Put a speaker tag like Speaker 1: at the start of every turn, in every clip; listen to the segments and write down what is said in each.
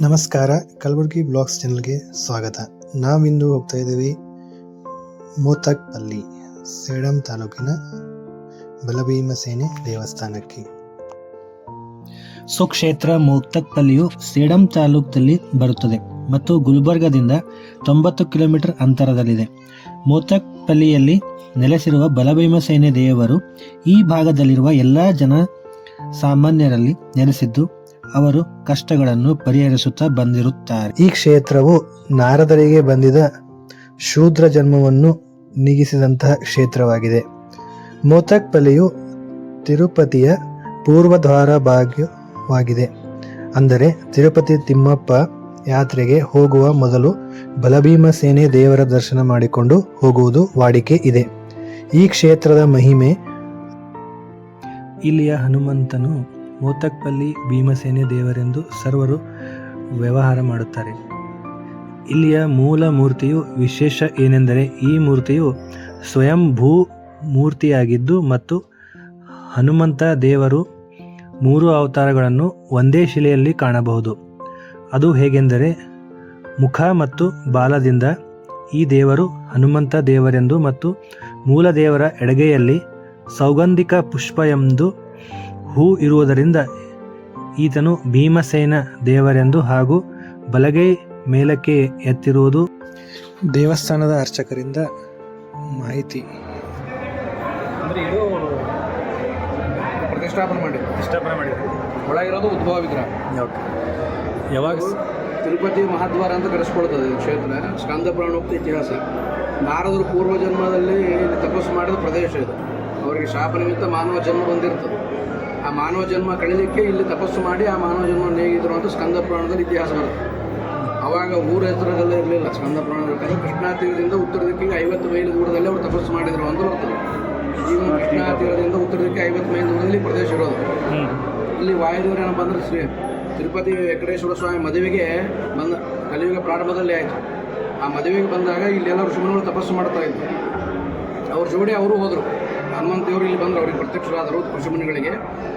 Speaker 1: ನಮಸ್ಕಾರ, ಕಲಬುರಗಿ ಬ್ಲಾಗ್ಸ್ ಚಾನಲ್ಗೆ ಸ್ವಾಗತ. ನಾವಿಂದು ಹೋಗ್ತಾ ಇದ್ದೀವಿ ಮೋತಕ್ಪಲ್ಲಿ, ಸೇಡಂ ತಾಲೂಕಿನ ಬಲಭೀಮ ಸೇನೆ ದೇವಸ್ಥಾನಕ್ಕೆ.
Speaker 2: ಸುಕ್ಷೇತ್ರ ಮೋತಕ್ಪಲ್ಲಿಯು ಸೇಡಂ ತಾಲೂಕಿನಲ್ಲಿ ಬರುತ್ತದೆ ಮತ್ತು ಗುಲ್ಬರ್ಗದಿಂದ ತೊಂಬತ್ತು ಕಿಲೋಮೀಟರ್ ಅಂತರದಲ್ಲಿದೆ. ಮೋತಕ್ಪಲ್ಲಿಯಲ್ಲಿ ನೆಲೆಸಿರುವ ಬಲಭೀಮ ಸೇನೆ ದೇವರು ಈ ಭಾಗದಲ್ಲಿರುವ ಎಲ್ಲ ಜನ ಸಾಮಾನ್ಯರಲ್ಲಿ ನೆಲೆಸಿದ್ದು ಅವರು ಕಷ್ಟಗಳನ್ನು ಪರಿಹರಿಸುತ್ತಾ ಬಂದಿರುತ್ತಾರೆ.
Speaker 1: ಈ ಕ್ಷೇತ್ರವು ನಾರದರಿಗೆ ಬಂದಿದ ಶೂದ್ರ ಜನ್ಮವನ್ನು ನೀಗಿಸಿದಂತಹ ಕ್ಷೇತ್ರವಾಗಿದೆ. ಮೋತಕ್ಪಲ್ಲಿಯು ತಿರುಪತಿಯ ಪೂರ್ವದ್ವಾರ ಭಾಗ್ಯವಾಗಿದೆ ಅಂದರೆ ತಿರುಪತಿ ತಿಮ್ಮಪ್ಪ ಯಾತ್ರೆಗೆ ಹೋಗುವ ಮೊದಲು ಬಲಭೀಮ ಸೇನೆ ದೇವರ ದರ್ಶನ ಮಾಡಿಕೊಂಡು ಹೋಗುವುದು ವಾಡಿಕೆ ಇದೆ. ಈ ಕ್ಷೇತ್ರದ ಮಹಿಮೆ
Speaker 2: ಇಲ್ಲಿಯ ಹನುಮಂತನು ಮೋತಕ್ಪಲ್ಲಿ ಭೀಮಸೇನೆ ದೇವರೆಂದು ಸರ್ವರು ವ್ಯವಹಾರ ಮಾಡುತ್ತಾರೆ. ಇಲ್ಲಿಯ ಮೂಲ ಮೂರ್ತಿಯು ವಿಶೇಷ ಏನೆಂದರೆ ಈ ಮೂರ್ತಿಯು ಸ್ವಯಂ ಭೂ ಮೂರ್ತಿಯಾಗಿದ್ದು ಮತ್ತು ಹನುಮಂತ ದೇವರು ಮೂರು ಅವತಾರಗಳನ್ನು ಒಂದೇ ಶಿಲೆಯಲ್ಲಿ ಕಾಣಬಹುದು. ಅದು ಹೇಗೆಂದರೆ ಮುಖ ಮತ್ತು ಬಾಲದಿಂದ ಈ ದೇವರು ಹನುಮಂತ ದೇವರೆಂದು ಮತ್ತು ಮೂಲ ದೇವರ ಎಡಗೆಯಲ್ಲಿ ಸೌಗಂಧಿಕ ಪುಷ್ಪ ಎಂದು ಹೂ ಇರುವುದರಿಂದ ಈತನು ಭೀಮಸೇನ ದೇವರೆಂದು ಹಾಗೂ ಬಲಗೈ ಮೇಲಕ್ಕೆ ಎತ್ತಿರುವುದು
Speaker 1: ದೇವಸ್ಥಾನದ ಅರ್ಚಕರಿಂದ ಮಾಹಿತಿ.
Speaker 3: ಅಂದರೆ ಇದು ಪ್ರತಿಷ್ಠಾಪನೆ ಮಾಡಿ
Speaker 2: ಪ್ರತಿಷ್ಠಾಪನೆ ಮಾಡಿದ್ರು.
Speaker 3: ಒಳಗಿರೋದು ಉದ್ಭವ ವಿಗ್ರಹ.
Speaker 2: ಯಾವಾಗ?
Speaker 3: ತಿರುಪತಿ ಮಹಾದ್ವಾರ ಅಂತ ಕರೆಸ್ಕೊಳ್ತದೆ ಈ ಕ್ಷೇತ್ರ ಸ್ಕಂದ ಪುರಾಣೋಕ್ತ ಇತಿಹಾಸ. ನಾರದರು ಪೂರ್ವ ಜನ್ಮದಲ್ಲಿ ಇಲ್ಲಿ ತಪಸ್ಸು ಮಾಡಿದ ಪ್ರದೇಶ ಇದು. ಅವರಿಗೆ ಶಾಪ ನಿಮಿತ್ತ ಮಾನವ ಜನ್ಮ ಬಂದಿರ್ತದೆ. ಆ ಮಾನವ ಜನ್ಮ ಕಳೀಲಿಕ್ಕೆ ಇಲ್ಲಿ ತಪಸ್ಸು ಮಾಡಿ ಆ ಮಾನವ ಜನ್ಮ ನೇಗಿದ್ರು ಅಂತ ಸ್ಕಂದ ಪುರಾಣದಲ್ಲಿ ಇತಿಹಾಸ ಬರುತ್ತೆ. ಅವಾಗ ಊರ ಹೆಸರದಲ್ಲೇ ಇರಲಿಲ್ಲ. ಸ್ಕಂದ ಪುರಾಣ ಬೇಕಾದ್ರೆ ಕೃಷ್ಣಾ ತೀರದಿಂದ ಉತ್ತರ ದಿಕ್ಕಿಗೆ ಐವತ್ತು ಮೈಲಿ ದೂರದಲ್ಲಿ ಅವರು ತಪಸ್ಸು ಮಾಡಿದ್ರು ಅಂತ ಬರ್ತದೆ. ಈಗ ಕೃಷ್ಣಾ ತೀರದಿಂದ ಉತ್ತರ ದಿಕ್ಕಿಗೆ ಐವತ್ತು ಮೈಲು ದೂರದಲ್ಲಿ ಪ್ರದೇಶ ಇರೋದು. ಇಲ್ಲಿ ವಾಯುದೇವರು ಏನಪ್ಪ ಅಂದ್ರೆ ಶ್ರೀ ತಿರುಪತಿ ವೆಂಕಟೇಶ್ವರ ಸ್ವಾಮಿ ಮದುವೆಗೆ ಬಂದ ಕಲಿಯುಗ ಪ್ರಾರಂಭದಲ್ಲಿ ಆಯಿತು. ಆ ಮದುವೆಗೆ ಬಂದಾಗ ಇಲ್ಲೆಲ್ಲ ಋಷಿಮುನಿಗಳು ತಪಸ್ಸು ಮಾಡ್ತಾ ಇದ್ರು. ಅವ್ರ ಜೋಡಿ ಅವರು ಹೋದರು. ಹನುಮಂತ ದೇವರು ಇಲ್ಲಿ ಬಂದರು ಅವ್ರಿಗೆ ಪ್ರತ್ಯಕ್ಷರಾದರು ಋಷಿಮುನಿಗಳಿಗೆ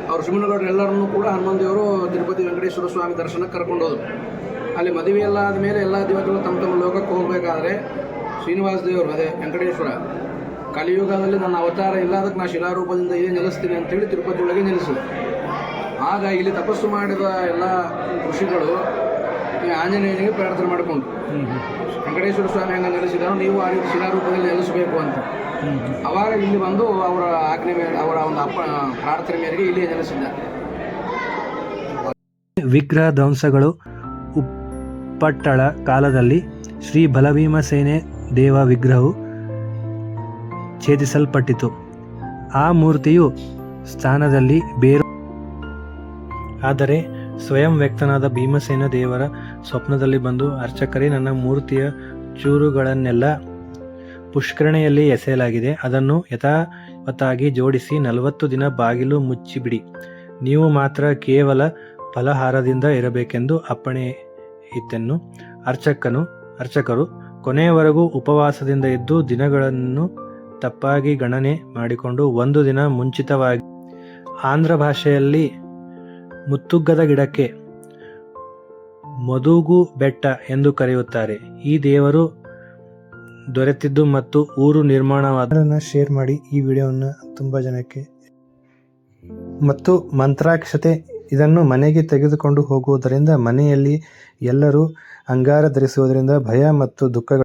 Speaker 3: ಅವ್ರ ಎಲ್ಲರನ್ನು ಕೂಡ ಹನುಮಂತ ದೇವರು ತಿರುಪತಿ ವೆಂಕಟೇಶ್ವರ ಸ್ವಾಮಿ ದರ್ಶನಕ್ಕೆ ಕರ್ಕೊಂಡು ಹೋದರು ಅಲ್ಲಿ ಮದುವೆ ಎಲ್ಲ ಆದಮೇಲೆ ಎಲ್ಲ ದೇವತೆಗಳು ತಮ್ಮ ತಮ್ಮ ಲೋಕಕ್ಕೆ ಹೋಗಬೇಕಾದ್ರೆ ಶ್ರೀನಿವಾಸ ದೇವರು, ಅದೇ ವೆಂಕಟೇಶ್ವರ, ಕಲಿಯುಗದಲ್ಲಿ ನನ್ನ ಅವತಾರ ಇಲ್ಲ ಅದಕ್ಕೆ ನಾ ಶಿಲಾರೂಪದಿಂದ ಏನು ನೆಲೆಸ್ತೀನಿ ಅಂತೇಳಿ ತಿರುಪತಿ ಒಳಗೆ ನೆಲೆಸಿದೆ ಆಗ ಇಲ್ಲಿ ತಪಸ್ಸು ಮಾಡಿದ ಎಲ್ಲ ಋಷಿಗಳು ಆಂಜನೇಯನಿಗೆ ಪ್ರಾರ್ಥನೆ ಮಾಡಿಕೊಂಡು. ವೆಂಕಟೇಶ್ವರ ಸ್ವಾಮಿ ಹಂಗೆ ನೆಲೆಸಿದಾರೋ ನೀವು ಆ ರೀತಿ ಶಿಲಾರೂಪದಲ್ಲಿ ನೆಲೆಸಬೇಕು ಅಂತ. ಅವಾಗ ಇಲ್ಲಿ ಬಂದು ಅವರ ಆಜ್ಞೆ ಮೇಲೆ ಅವರ ಒಂದು ಅಪ್ಪ, ಪ್ರಾರ್ಥನೆ ಮೇರೆಗೆ ಇಲ್ಲಿ ನೆಲೆಸಿದ್ದಾರೆ.
Speaker 2: ವಿಗ್ರಹ ಧ್ವಂಸಗಳು ಉಪ್ಪಟ್ಟಳ ಕಾಲದಲ್ಲಿ ಶ್ರೀ ಬಲಭೀಮಸೇನೆ ದೇವ ವಿಗ್ರಹವು ಛೇದಿಸಲ್ಪಟ್ಟಿತು. ಆ ಮೂರ್ತಿಯು ಸ್ಥಾನದಲ್ಲಿ ಬೇರು ಆದರೆ ಸ್ವಯಂ ವ್ಯಕ್ತನಾದ ಭೀಮಸೇನ ದೇವರ ಸ್ವಪ್ನದಲ್ಲಿ ಬಂದು, ಅರ್ಚಕರೇ, ನನ್ನ ಮೂರ್ತಿಯ ಚೂರುಗಳನ್ನೆಲ್ಲ ಪುಷ್ಕರಣೆಯಲ್ಲಿ ಎಸೆಯಲಾಗಿದೆ. ಅದನ್ನು ಯಥಾವತ್ತಾಗಿ ಜೋಡಿಸಿ ನಲವತ್ತು ದಿನ ಬಾಗಿಲು ಮುಚ್ಚಿಬಿಡಿ. ನೀವು ಮಾತ್ರ ಕೇವಲ ಫಲಹಾರದಿಂದ ಇರಬೇಕೆಂದು ಅಪ್ಪಣೆ ಇತ್ತೆನ್ನು ಅರ್ಚಕನು, ಅರ್ಚಕರು, ಕೊನೆಯವರೆಗೂ ಉಪವಾಸದಿಂದ ಇದ್ದು ದಿನಗಳನ್ನು ತಪ್ಪಾಗಿ ಗಣನೆ ಮಾಡಿಕೊಂಡು ಒಂದು ದಿನ ಮುಂಚಿತವಾಗಿ ಆಂಧ್ರ ಭಾಷೆಯಲ್ಲಿ ಮುತ್ತುಗ್ಗದ ಗಿಡಕ್ಕೆ ಮದುಗು ಬೆಟ್ಟ ಎಂದು ಕರೆಯುತ್ತಾರೆ. ಈ ದೇವರು ದೊರೆತಿದ್ದು ಮತ್ತು ಊರು ನಿರ್ಮಾಣವಾದ
Speaker 1: ಶೇರ್ ಮಾಡಿ ಈ ವಿಡಿಯೋವನ್ನು ತುಂಬ ಜನಕ್ಕೆ ಮತ್ತು ಮಂತ್ರಾಕ್ಷತೆ ಇದನ್ನು ಮನೆಗೆ ತೆಗೆದುಕೊಂಡು ಹೋಗುವುದರಿಂದ ಮನೆಯಲ್ಲಿ ಎಲ್ಲರೂ ಅಂಗಾರ ಧರಿಸುವುದರಿಂದ ಭಯ ಮತ್ತು ದುಃಖ